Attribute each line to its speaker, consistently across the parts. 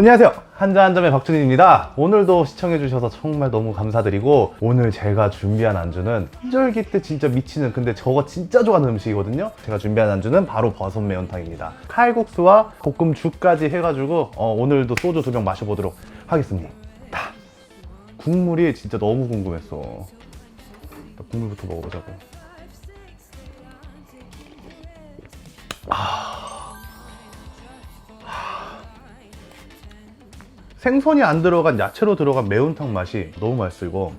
Speaker 1: 안녕하세요. 한자 한점의 박준희입니다. 오늘도 시청해주셔서 정말 너무 감사드리고 오늘 제가 준비한 안주는 한절기 때 진짜 미치는 근데 저거 진짜 좋아하는 음식이거든요. 제가 준비한 안주는 바로 버섯 매운탕입니다. 칼국수와 볶음죽까지 해가지고 어, 오늘도 소주 두 병 마셔보도록 하겠습니다. 국물이 진짜 너무 궁금했어. 국물부터 먹어보자고. 생선이 안 들어간 야채로 들어간 매운탕 맛이 너무 맛있어 이거.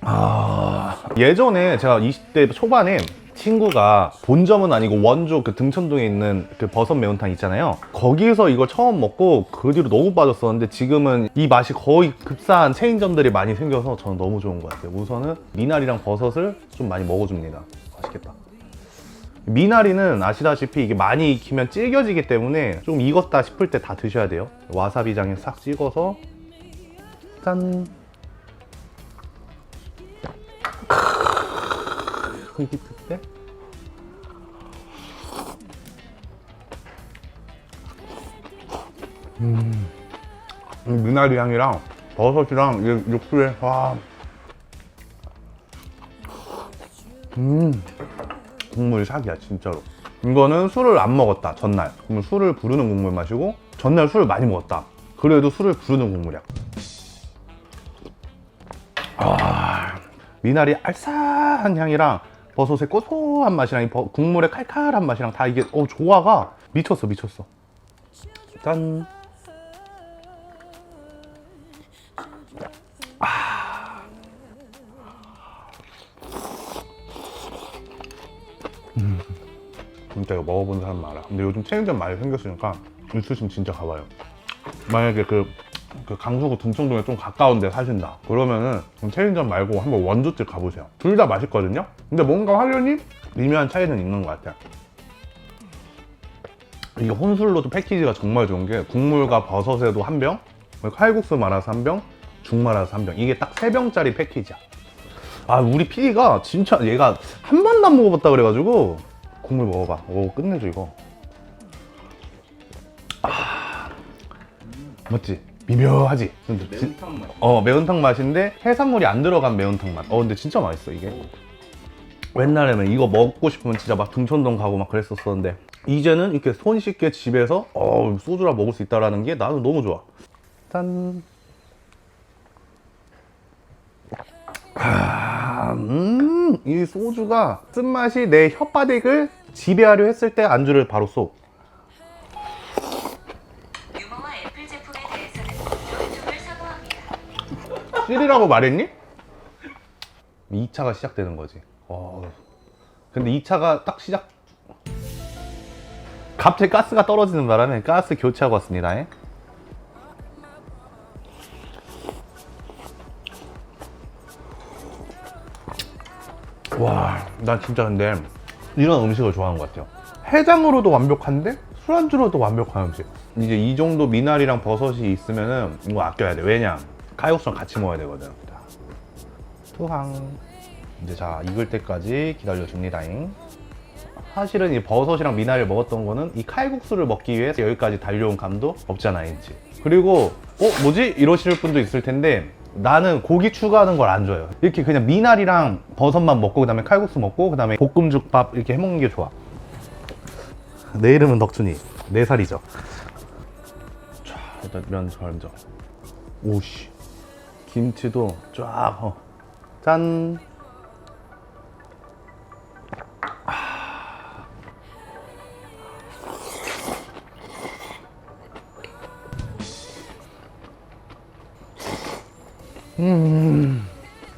Speaker 1: 아 예전에 제가 20대 초반에 친구가 본점은 아니고 원조 그 등촌동에 있는 그 버섯 매운탕 있잖아요. 거기서 이걸 처음 먹고 그 뒤로 너무 빠졌었는데 지금은 이 맛이 거의 급사한 체인점들이 많이 생겨서 저는 너무 좋은 것 같아요. 우선은 미나리랑 버섯을 좀 많이 먹어줍니다. 맛있겠다. 미나리는 아시다시피 이게 많이 익히면 질겨지기 때문에 좀 익었다 싶을 때 다 드셔야 돼요. 와사비장에 싹 찍어서 짠. 크기 때 음, 이 미나리 향이랑 버섯이랑 이 육수에 와. 음. 국물 샥이야 진짜로. 이거는 술을 안 먹었다 전날. 그러면 술을 부르는 국물 마시고 전날 술을 많이 먹었다. 그래도 술을 부르는 국물이야. 아 미나리 알싸한 향이랑 버섯의 고소한 맛이랑 이 버- 국물의 칼칼한 맛이랑 다 이게 어 조화가 미쳤어 미쳤어. 짠 진짜 이거 먹어본 사람 많아. 근데 요즘 체인점 많이 생겼으니까 있으시면 진짜 가봐요. 만약에 그, 그 강서구 등촌동에 좀 가까운데 사신다. 그러면은 체인점 말고 한번 원조집 가보세요. 둘 다 맛있거든요? 근데 뭔가 확연히 미묘한 차이는 있는 것 같아요. 이게 혼술로도 패키지가 정말 좋은 게 국물과 버섯에도 한 병, 칼국수 말아서 한 병, 죽 말아서 한 병. 이게 딱 세 병짜리 패키지야. 아 우리 PD가 진짜 얘가 한 번도 안 먹어봤다 그래가지고 국물 먹어봐. 오 끝내줘 이거. 아 맞지? 미묘하지?
Speaker 2: 매운탕 맛.
Speaker 1: 어 매운탕 맛인데 해산물이 안 들어간 매운탕 맛. 어 근데 진짜 맛있어 이게. 옛날에는 이거 먹고 싶으면 진짜 막 등촌동 가고 막 그랬었었는데 이제는 이렇게 손쉽게 집에서 어 소주라 먹을 수 있다라는 게 나는 너무 좋아. 짠. 아, 음, 이 소주가 쓴맛이 내 혓바닥을 지배하려 했을 때 안주를 바로 쏘.
Speaker 3: 유머와 애플 제품에 대해서는 존중을 사모합니다.
Speaker 1: 쓰리라고 말했니? 2차가 시작되는 거지. 어. 근데 2차가 딱 시작. 갑자기 가스가 떨어지는 바람에 가스 교체하고 왔습니다. 예? 와, 난 진짜 근데 이런 음식을 좋아하는 것 같아요. 해장으로도 완벽한데 술안주로도 완벽한 음식. 이제 이 정도 미나리랑 버섯이 있으면은 이거 아껴야 돼. 왜냐? 칼국수랑 같이 먹어야 되거든. 자, 투항. 이제 자 익을 때까지 기다려 줍니다잉. 사실은 이 버섯이랑 미나리를 먹었던 거는 이 칼국수를 먹기 위해서 여기까지 달려온 감도 없잖아, 인지. 그리고 어 뭐지 이러실 분도 있을 텐데 나는 고기 추가하는 걸 안 줘요. 이렇게 그냥 미나리랑 버섯만 먹고 그 다음에 칼국수 먹고 그 다음에 볶음죽밥 이렇게 해먹는 게 좋아. 내 이름은 덕준이. 네 살이죠. 자 일단 면 먼저. 오씨. 김치도 쫙. 어. 짠.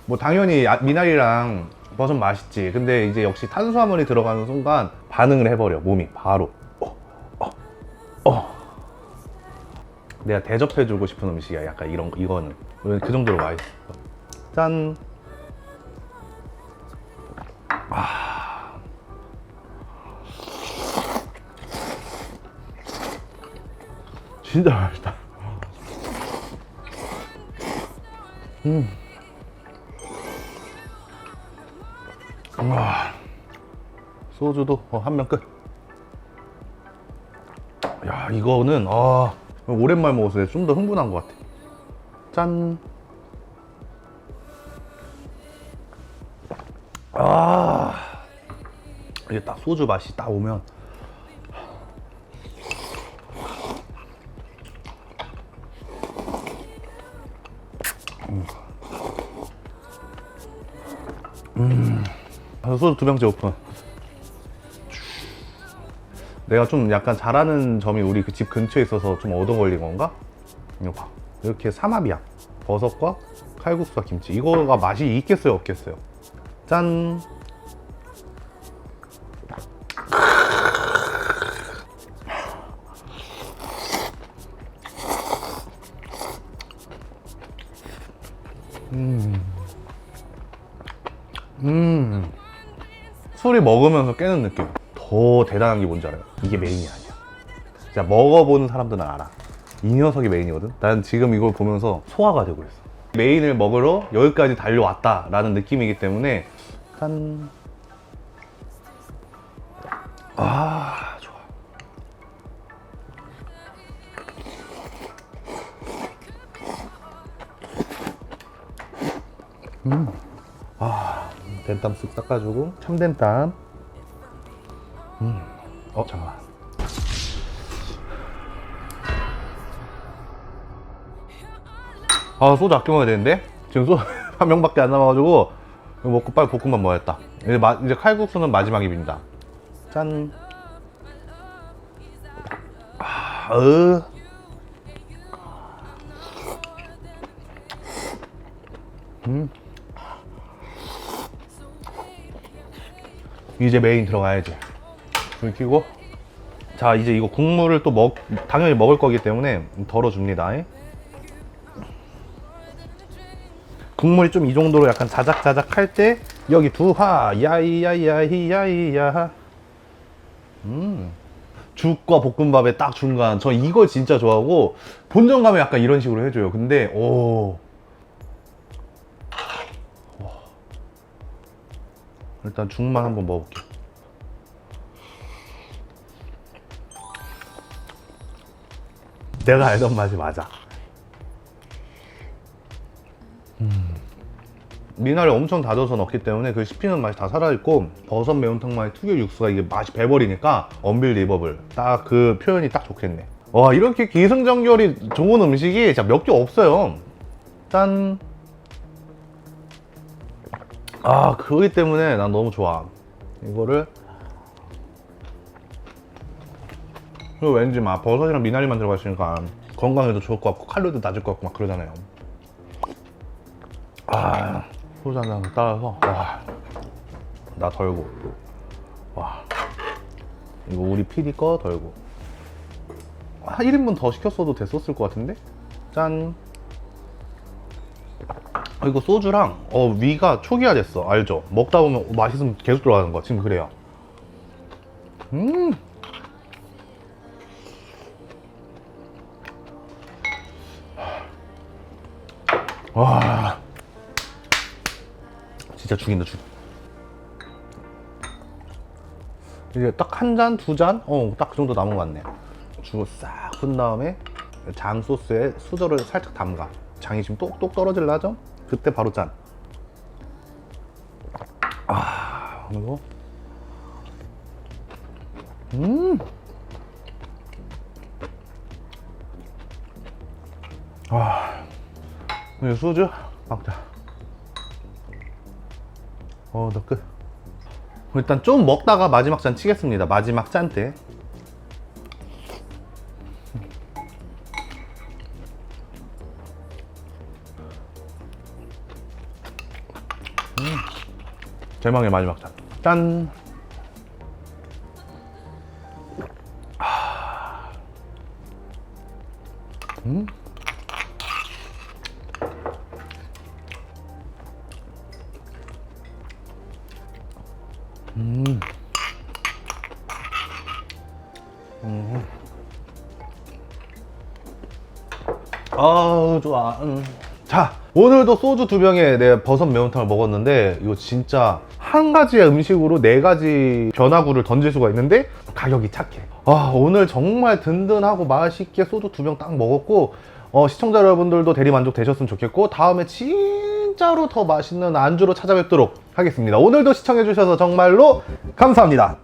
Speaker 1: 뭐 당연히 야- 미나리랑 버섯 맛있지. 근데 이제 역시 탄수화물이 들어가는 순간 반응을 해버려 몸이 바로. 어, 어, 어. 내가 대접해주고 싶은 음식이야. 약간 이런 거- 이거는 그 정도로 맛있어. 짠. 아. 진짜 맛있다. 와 소주도 어, 한병 끝. 야 이거는 아 오랜만에 먹어서 좀 더 흥분한 것 같아. 짠. 아 이게 딱 소주 맛이 딱 오면 음. 아, 소주 두 병째 오픈. 내가 좀 약간 잘하는 점이 우리 그 집 근처에 있어서 좀 얻어 걸린 건가? 이거 봐. 이렇게 삼합이야. 버섯과 칼국수와 김치. 이거가 맛이 있겠어요, 없겠어요? 짠. 술이 먹으면서 깨는 느낌. 더 대단한 게 뭔지 알아요? 이게 메인이 아니야. 진짜 먹어보는 사람들은 알아. 이 녀석이 메인이거든? 난 지금 이걸 보면서 소화가 되고 있어. 메인을 먹으러 여기까지 달려왔다 라는 느낌이기 때문에 짠. 아, 좋아. 된땀 쓱 닦아주고 참된 땀 음. 어 잠깐만 아 소주 아껴 먹어야 되는데 지금 소주 한 명밖에 안 남아가지고 먹고 빨리 볶음밥 먹어야겠다 이제, 마, 이제 칼국수는 마지막 입니다 짠 아, 으. 음. 이제 메인 들어가야지. 불 켜고. 자, 이제 이거 국물을 또 먹, 당연히 먹을 거기 때문에 덜어줍니다. 국물이 좀 이 정도로 약간 자작자작 할 때, 여기 두하, 야이야이야이야이야. 음. 죽과 볶음밥의 딱 중간. 저 이거 진짜 좋아하고, 본점 가면 약간 이런 식으로 해줘요. 근데, 오. 일단 죽만 한번 먹어볼게. 내가 알던 맛이 맞아. 음. 미나리 엄청 다져서 넣기 때문에 그 씹히는 맛이 다 살아있고 버섯 매운탕만의 특유 육수가 이게 맛이 배버리니까 언빌 리버블 딱 그 표현이 딱 좋겠네 와 이렇게 기승전결이 좋은 음식이 진짜 몇 개 없어요 짠 아, 그거기 때문에 난 너무 좋아. 이거를. 그리고 왠지 막 버섯이랑 미나리만 들어가 있으니까 건강에도 좋을 것 같고 칼로리도 낮을 것 같고 막 그러잖아요. 아, 소주 한잔 따라서, 와. 나 덜고. 와. 이거 우리 PD 거 덜고. 한 1인분 더 시켰어도 됐었을 것 같은데? 짠. 아, 이거 소주랑 어, 위가 초기화됐어 알죠? 먹다 보면 맛있으면 계속 들어가는 거 지금 그래요 음 와. 진짜 죽인다 죽 이제 딱 한 잔, 두 잔? 어, 딱 그 정도 남은 것 같네. 죽을 싹푼 다음에 장 소스에 수저를 살짝 담가. 장이 지금 똑똑 떨어질라 하죠? 그때 바로 짠. 아, 그리고 음. 아, 이거 소주 막자. 어, 너 끝. 일단 좀 먹다가 마지막 잔 치겠습니다. 마지막 짠 때. 대망의 마지막 잔. 짠. 아. 음. 음. 음. 아 좋아. 음. 자 오늘도 소주 두 병에 내 버섯 매운탕을 먹었는데 이거 진짜 한 가지의 음식으로 네 가지 변화구를 던질 수가 있는데 가격이 착해. 아, 오늘 정말 든든하고 맛있게 소주 두 병 딱 먹었고 어, 시청자 여러분들도 대리 만족 되셨으면 좋겠고 다음에 진짜로 더 맛있는 안주로 찾아뵙도록 하겠습니다. 오늘도 시청해 주셔서 정말로 감사합니다.